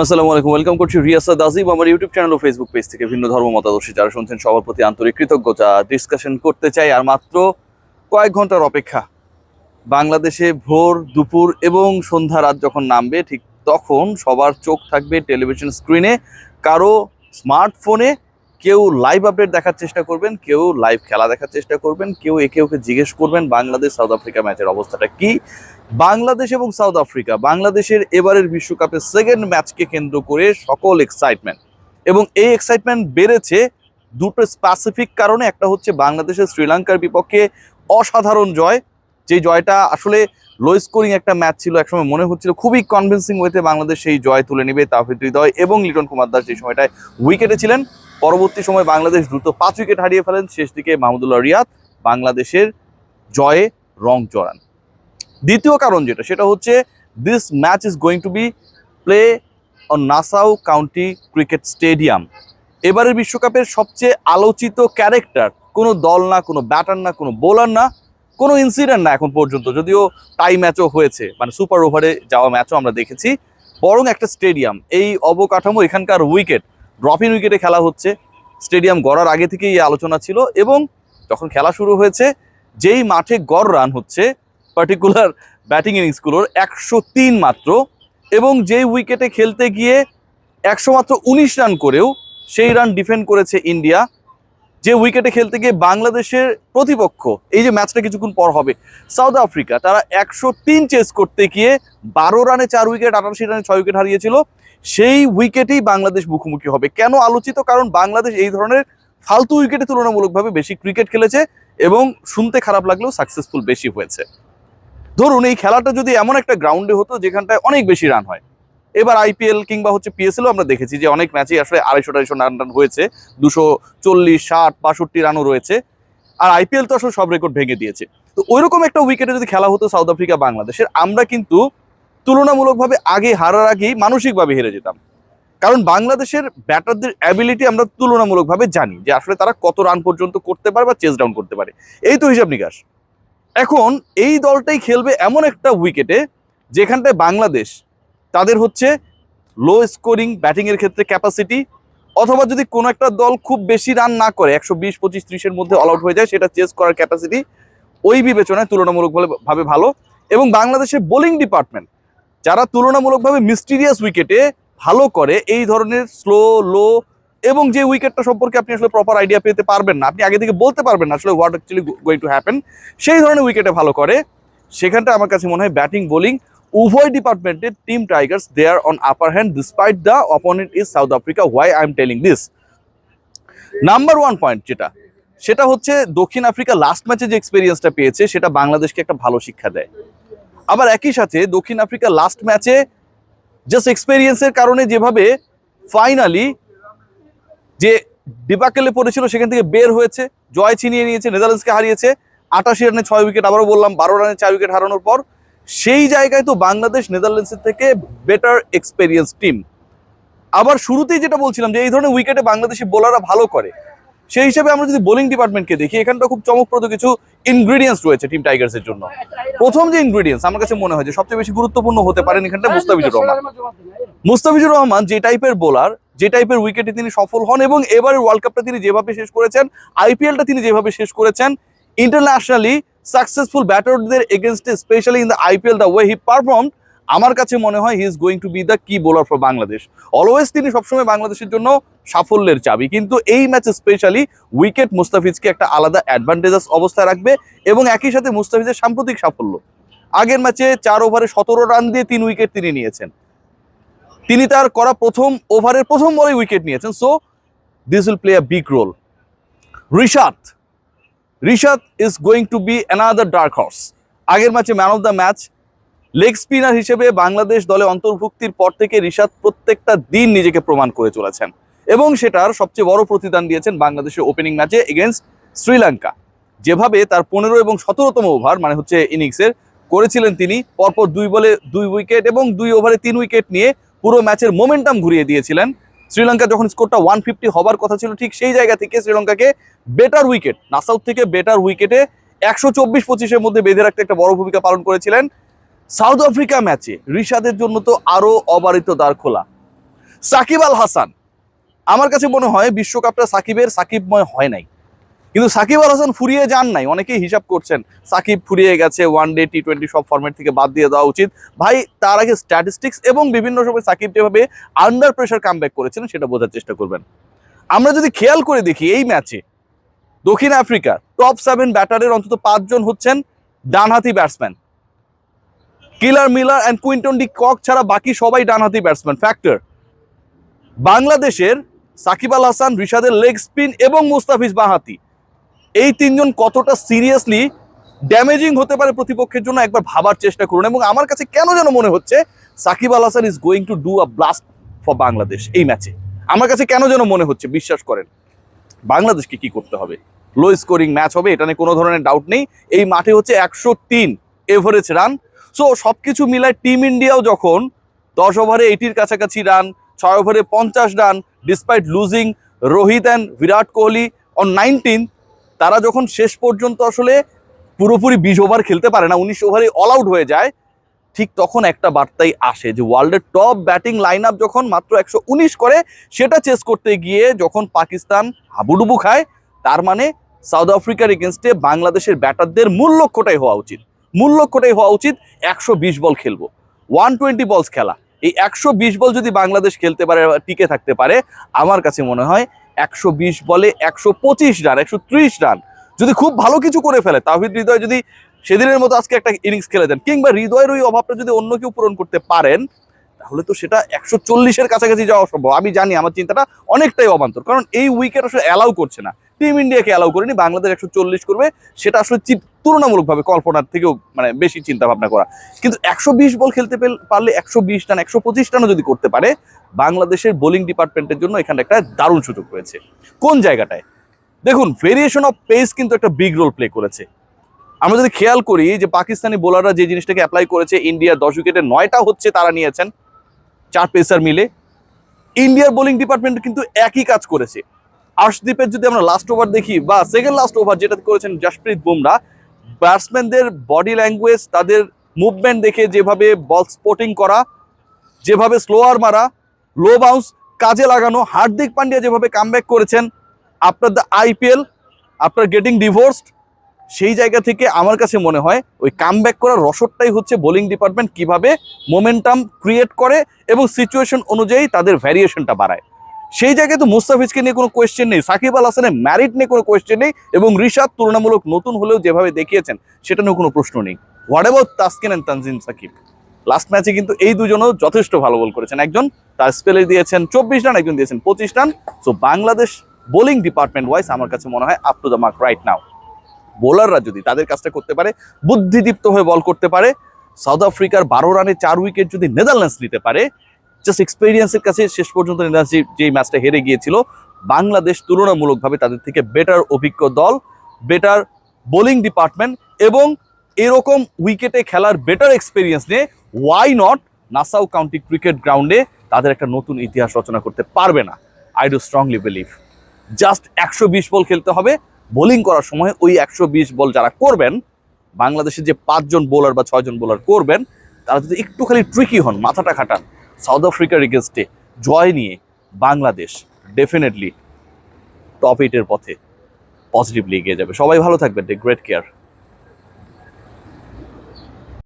আসসালামু আলাইকুম ওয়েলকাম করছি রিয়াসাদ আজিব আমার ইউটিউব চ্যানেল ও ফেসবুক পেজ থেকে। ভিন্ন ধর্ম, মতাদর্শী যারা শুনছেন, সবার প্রতি আন্তরিক কৃতজ্ঞতা ডিসকাশন করতে চাই। আর মাত্র কয়েক ঘণ্টার অপেক্ষা, বাংলাদেশে ভোর, দুপুর এবং সন্ধ্যা রাত যখন নামবে, ঠিক তখন সবার চোখ থাকবে টেলিভিশন স্ক্রিনে কারও স্মার্টফোনে কেউ লাইভ আপডেট দেখার চেষ্টা করবেন, কেউ লাইভ খেলা দেখার চেষ্টা করবেন, কেউ একে ওকে জিজ্ঞেস করবেন বাংলাদেশ সাউথ আফ্রিকা ম্যাচের অবস্থাটা কি? বাংলাদেশ এবং সাউথ আফ্রিকা বাংলাদেশের এবারের বিশ্বকাপের সেকেন্ড ম্যাচকে কেন্দ্র করে সকল এক্সাইটমেন্ট এবং এই এক্সাইটমেন্ট বেড়েছে দুটো স্পেসিফিক কারণে, একটা হচ্ছে বাংলাদেশের শ্রীলঙ্কার বিপক্ষে অসাধারণ জয়। যে জয়টা আসলে লো স্কোরিং একটা ম্যাচ ছিল, একসময় মনে হচ্ছিল খুবই কনভিন্সিং ওয়েতে বাংলাদেশ সেই জয় তুলে নেবে তাহিদ হৃদয় এবং লিটন কুমার দাস যে সময়টায় উইকেটে ছিলেন। পরবর্তী সময় বাংলাদেশ দ্রুত পাঁচ উইকেট হারিয়ে ফেলেন। শেষ দিকে মাহমুদুল্লাহ রিয়াদ বাংলাদেশের জয়ে রং চড়ান। দ্বিতীয় কারণ যেটা, সেটা হচ্ছে this match is going to be play on Nassau County cricket stadium এবারের বিশ্বকাপের সবচেয়ে আলোচিত ক্যারেক্টার কোনো দল না, কোনো ব্যাটার না, কোনো বোলার না, কোনো ইনসিডেন্ট না এখন পর্যন্ত। যদিও টাই ম্যাচও হয়েছে মানে সুপার ওভারে যাওয়া ম্যাচও আমরা দেখেছি। বরং একটা স্টেডিয়াম এই অবকাঠামো, এখানকার উইকেট ড্রপিং উইকেটে খেলা হচ্ছে। স্টেডিয়াম গড়ার আগে থেকেই এই আলোচনা ছিল এবং যখন খেলা শুরু হয়েছে, যেই মাঠে গড় রান হচ্ছে পার্টিকুলার ব্যাটিং ইনিংসগুলোর একশো তিন মাত্র এবং যেই উইকেটে খেলতে গিয়ে একশো মাত্র উনিশ রান করেও সেই রান ডিফেন্ড করেছে ইন্ডিয়া যে উইকেটে খেলতে গিয়ে বাংলাদেশের প্রতিপক্ষ, এই যে ম্যাচটা কিছুক্ষণ পর হবে সাউথ আফ্রিকা তারা একশো তিন চেস করতে গিয়ে বারো রানে চার উইকেট আটাশি রানে ছয় উইকেট হারিয়েছিল। সেই উইকেটেই বাংলাদেশ মুখোমুখি হবে। কেন আলোচিত? কারণ বাংলাদেশ এই ধরনের ফালতু উইকেটে তুলনামূলকভাবে বেশি ক্রিকেট খেলেছে এবং শুনতে খারাপ লাগলেও সাকসেসফুল বেশি হয়েছে। ধরুন, এই খেলাটা যদি এমন একটা গ্রাউন্ডে হতো যেখানটায় অনেক বেশি রান হয়। এবার আইপিএল কিংবা হচ্ছে পিএসএলও আমরা দেখেছি যে অনেক ম্যাচেই আসলে আড়াইশো আড়াইশো রান রান হয়েছে। দুশো চল্লিশ, ষাট, বাষট্টি রানও রয়েছে। আর আইপিএল তো আসলে সব রেকর্ড ভেঙে দিয়েছে। তো ওইরকম একটা উইকেটে যদি খেলা হতো সাউথ আফ্রিকা বাংলাদেশের আমরা কিন্তু তুলনামূলকভাবে আগে হারার আগেই মানসিকভাবে হেরে যেতাম। কারণ বাংলাদেশের ব্যাটারদের অ্যাবিলিটি আমরা তুলনামূলকভাবে জানি যে আসলে তারা কত রান পর্যন্ত করতে পারে বা চেস ডাউন করতে পারে। এই তো হিসাব নিকাশ। এখন এই দলটাই খেলবে এমন একটা উইকেটে যেখানটায় বাংলাদেশ তাদের হচ্ছে লো স্কোরিং ব্যাটিংয়ের ক্ষেত্রে ক্যাপাসিটি অথবা যদি কোনো একটা দল খুব বেশি রান না করে, একশো বিশ, পঁচিশ ত্রিশের মধ্যে অল আউট হয়ে যায়, সেটা চেস করার ক্যাপাসিটি ওই বিবেচনায় তুলনামূলকভাবে ভাবে ভালো। এবং বাংলাদেশের বোলিং ডিপার্টমেন্ট যারা তুলনামূলকভাবে মিস্টিরিয়াস উইকেটে ভালো করে এই ধরনের স্লো লো এবং যে উইকেটটা সম্পর্কে আপনি আসলে প্রপার আইডিয়া পেতে পারবেন না, আপনি আগে থেকে বলতে পারবেন না আসলে what actually going to happen সেই ধরনের উইকেটে ভালো করে, সেখানটা আমার কাছে মনে হয় ব্যাটিং বোলিং উভয় ডিপার্টমেন্টের team Tigers they are on upper hand despite the opponent is South Africa why I am telling this number one point যেটা, সেটা হচ্ছে দক্ষিণ আফ্রিকা লাস্ট ম্যাচে যে এক্সপিরিয়েন্সটা পেয়েছে, সেটা বাংলাদেশকে একটা ভালো শিক্ষা দেয়। আবার একই সাথে দক্ষিণ আফ্রিকা লাস্ট ম্যাচে জাস্ট এক্সপেরিয়েন্সের কারণে যেভাবে ফাইনালি যে ডিবাকেলে পড়েছিল, সেখান থেকে বের হয়েছে, জয় ছিনিয়ে নিয়েছে নেদারল্যান্ডসকে হারিয়েছে, আটাশি রানে ছয় উইকেট আবারও বললাম, বারো রানে চার উইকেট হারানোর পর, সেই জায়গায় তো বাংলাদেশ নেদারল্যান্ডসের থেকে বেটার এক্সপেরিয়েন্স টিম আবার শুরুতেই যেটা বলছিলাম যে এই ধরনের উইকেটে বাংলাদেশি বোলাররা ভালো করে। সেই হিসেবে আমরা যদি বোলিং ডিপার্টমেন্টকে দেখি, এখানটা খুব চমকপ্রদ কিছু ইনগ্রিডিয়েন্টস রয়েছে টিম টাইগার্সের জন্য। প্রথম যে ইনগ্রিডিয়েন্টস আমার কাছে মনে হয় যে সবচেয়ে বেশি গুরুত্বপূর্ণ হতে পারেন এখানটা মুস্তাফিজুর রহমান। মুস্তাফিজুর রহমান যে টাইপের বোলার যে টাইপের উইকেটে তিনি সফল হন এবং এবারের ওয়ার্ল্ড কাপটা তিনি যেভাবে শেষ করেছেন আইপিএলটা তিনি যেভাবে শেষ করেছেন ইন্টারন্যাশনালি সাকসেসফুল ব্যাটারদের এগেনস্টে specially in the IPL the way he perform আমার কাছে মনে হয় he is going to be the key bowler for Bangladesh. Always তিনি সবসময় বাংলাদেশের জন্য সাফল্যের চাবি, কিন্তু এই ম্যাচে স্পেশালি উইকেট মুস্তাফিজকে একটা আলাদা অ্যাডভান্টেজাস অবস্থায় রাখবে এবং একই সাথে মুস্তাফিজের সাম্প্রতিক সাফল্য। আগের ম্যাচে চার ওভারে সতেরো রান দিয়ে তিন উইকেট তিনি নিয়েছেন। তিনি তার করা প্রথম ওভারের প্রথম বলে উইকেট নিয়েছেন। So this will play a big role Rishad Rishad is going to be another dark horse আগের ম্যাচে man of the match leg spinner হিসেবে বাংলাদেশ দলে অন্তর্ভুক্তির পর থেকে রিশাদ প্রত্যেকটা দিন নিজেকে প্রমাণ করে চলেছেন। এবং সেটার সবচেয়ে বড় প্রতিদান দিয়েছেন বাংলাদেশের ওপেনিং ম্যাচে এগেনস্ট শ্রীলঙ্কা। যেভাবে তার পনেরো এবং সতেরোতম ওভার মানে হচ্ছে ইনিংসের করেছিলেন তিনি, পরপর দুই বলে দুই উইকেট এবং দুই ওভারে তিন উইকেট নিয়ে পুরো ম্যাচের মোমেন্টাম ঘুরিয়ে দিয়েছিলেন। শ্রীলঙ্কা যখন স্কোরটা ওয়ান ফিফটি হবার কথা ছিল, ঠিক সেই জায়গা থেকে শ্রীলঙ্কাকে বেটার উইকেট নাসাউথ থেকে বেটার উইকেটে একশো চব্বিশ পঁচিশের মধ্যে বেঁধে রাখতে একটা বড় ভূমিকা পালন করেছিলেন। সাউথ আফ্রিকা ম্যাচে রিশাদের জন্য তো আরও অবারিত দ্বার খোলা। সাকিব আল হাসান, আমার কাছে মনে হয় বিশ্বকাপটা সাকিবের সাকিবময় হয় নাই। কিন্তু সাকিব আল হাসান ফুরিয়ে যান নাই, অনেকেই হিসাব করছেন সাকিব ফুরিয়ে গেছে ওয়ান ডে টি টোয়েন্টি সব ফরম্যাট থেকে বাদ দিয়ে দেওয়া উচিত। ভাই, তার আগে স্ট্যাটিস্টিক্স এবং বিভিন্ন সময় সাকিব যেভাবে আন্ডার প্রেশার কামব্যাক করেছিলেন সেটা বোঝার চেষ্টা করবেন। আমরা যদি খেয়াল করে দেখি, এই ম্যাচে দক্ষিণ আফ্রিকা টপ সেভেন ব্যাটারের অন্তত পাঁচজন হচ্ছেন ডানহাতি batsman killer Miller and Quinton de Kock ছাড়া বাকি সবাই ডানহাতি ব্যাটসম্যান ফ্যাক্টর বাংলাদেশের সাকিব আল হাসান, রিশাদের লেগ স্পিন এবং মুস্তাফিজ বাহাতি এই তিনজন কতটা সিরিয়াসলি ড্যামেজিং হতে পারে প্রতিপক্ষের জন্য একবার ভাবার চেষ্টা করুন এবং আমার কাছে কেন যেন মনে হচ্ছে Shakib Al Hasan is going to do a blast for Bangladesh এই ম্যাচে আমার কাছে কেন যেন মনে হচ্ছে, বিশ্বাস করেন। বাংলাদেশকে কি করতে হবে? লো স্কোরিং ম্যাচ হবে, এটা নিয়ে কোনো ধরনের ডাউট নেই। এই মাঠে হচ্ছে একশো তিন এভারেজ রান সো সবকিছু মিলায় টিম ইন্ডিয়াও যখন দশ ওভারে এইটির কাছাকাছি রান ছয় ওভারে পঞ্চাশ run despite losing Rohit and Virat Kohli on nineteen তারা যখন শেষ পর্যন্ত আসলে পুরোপুরি বিশ ওভার খেলতে পারে না, উনিশ ওভারে অল আউট হয়ে যায়, ঠিক তখন একটা বার্তাই আসে যে ওয়ার্ল্ডের টপ ব্যাটিং লাইন আপ যখন মাত্র একশো উনিশ করে, সেটা চেস করতে গিয়ে যখন পাকিস্তান হাবুডুবু খায়, তার মানে সাউথ আফ্রিকার এগেনস্টে বাংলাদেশের ব্যাটারদের মূল লক্ষ্যটাই হওয়া উচিত। মূল লক্ষ্যটাই হওয়া উচিত একশো বিশ বল খেলব। ওয়ান টোয়েন্টি বলস খেলা। এই একশো বিশ বল যদি বাংলাদেশ খেলতে পারে টিকে থাকতে পারে, আমার কাছে মনে হয় একশো বিশ বলে একশো পঁচিশ রান, একশো ত্রিশ রান যদি খুব ভালো কিছু করে ফেলে তাহিদ হৃদয় যদি সেদিনের মতো আজকে একটা ইনিংস খেলে দেন, কিংবা হৃদয়ের ওই অভাবটা যদি অন্য কেউ পূরণ করতে পারেন, তাহলে তো সেটা একশো চল্লিশের কাছাকাছি যাওয়া সম্ভব। আমি জানি, আমার চিন্তাটা অনেকটাই অবান্তর, কারণ এই উইকেট আসলে অ্যালাউ করছে না। টিম ইন্ডিয়াকে অ্যালাউ করেনি, বাংলাদেশ একশো চল্লিশ করবে, সেটা আসলে তুলনামূলকভাবে কল্পনার থেকেও মানে বেশি চিন্তা ভাবনা করা। কিন্তু একশো বিশ বল খেলতে পারলে একশো বিশ রান, একশো পঁচিশ রানও যদি করতে পারে, বাংলাদেশের বোলিং ডিপার্টমেন্টের জন্য এখানে একটা দারুণ সুযোগ রয়েছে। কোন জায়গাটায়? দেখুন ভেরিয়েশন অফ পেস কিন্তু একটা বিগ রোল প্লে করেছে। আমরা যদি খেয়াল করি যে পাকিস্তানি বোলাররা যে জিনিসটাকে অ্যাপ্লাই করেছে ইন্ডিয়ার দশ উইকেটে নয়টা হচ্ছে তারা নিয়েছেন, চার পেসার মিলে। ইন্ডিয়ার বোলিং ডিপার্টমেন্ট কিন্তু একই কাজ করেছে। আর্শদীপের যদি আমরা লাস্ট ওভার দেখি, বা সেকেন্ড লাস্ট ওভার যেটা করেছেন জাসপ্রীত বুমরা ব্যাটসম্যানদের বডি ল্যাঙ্গুয়েজ তাদের মুভমেন্ট দেখে যেভাবে বল স্পোর্টিং করা, যেভাবে স্লোয়ার মারা লো বাউন্স কাজে লাগানো, হার্দিক পান্ডিয়া যেভাবে কামব্যাক করেছেন আপনার দ্য আইপিএল আপনার গেটিং ডিভোর্সড সেই জায়গা থেকে আমার কাছে মনে হয় ওই কামব্যাক করার রসদটাই হচ্ছে বোলিং ডিপার্টমেন্ট কীভাবে মোমেন্টাম ক্রিয়েট করে এবং সিচুয়েশন অনুযায়ী তাদের ভ্যারিয়েশনটা বাড়ায়। সেই জায়গায় তো মুস্তাফিজকে নিয়ে কোনো কোয়েশ্চেন নেই। সাকিব আল হাসানের ম্যারিট নিয়ে কোনো কোয়েশ্চেন নেই এবং ঋষাদ তুলনামূলক নতুন হলেও যেভাবে দেখিয়েছেন, সেটা নিয়ে কোনো প্রশ্ন নেই। What about Taskin and Tanzim Sakib? Last ম্যাচে কিন্তু এই দুজনও যথেষ্ট ভালো বল করেছেন। একজন তার স্পেলে দিয়েছেন চব্বিশ রান একজন দিয়েছেন পঁচিশ run so Bangladesh bowling department wise আমার কাছে মনে হয় up to the mark right now বোলাররা যদি তাদের কাজটা করতে পারে, বুদ্ধিদীপ্ত হয়ে বল করতে পারে সাউথ আফ্রিকার বারো রানে চার উইকেট যদি নেদারল্যান্ডস নিতে পারে জাস্ট এক্সপিরিয়েন্সের কাছে শেষ পর্যন্ত নেদারল্যান্ডস যে- ম্যাচটা হেরে গিয়েছিল, বাংলাদেশ তুলনামূলকভাবে তাদের থেকে বেটার অভিজ্ঞ দল বেটার বোলিং ডিপার্টমেন্ট এবং এরকম উইকেটে খেলার বেটার এক্সপিরিয়েন্স নিয়ে why not Nassau County cricket গ্রাউন্ডে তাদের একটা নতুন ইতিহাস রচনা করতে পারবে না। I do strongly believe just একশো বিশ বল খেলতে হবে। বোলিং করার সময় ওই একশো বিশ বল যারা করবেন, বাংলাদেশের যে পাঁচজন বোলার বা ছয়জন বোলার করবেন, তারা যদি একটু খালি ট্রিকি হন, মাথাটা খাটান সাউথ আফ্রিকার এগেনস্টে জয় নিয়ে বাংলাদেশ ডেফিনেটলি টপ এইটের পথে পজিটিভলি এগিয়ে যাবে। সবাই ভালো থাকবেন। Great care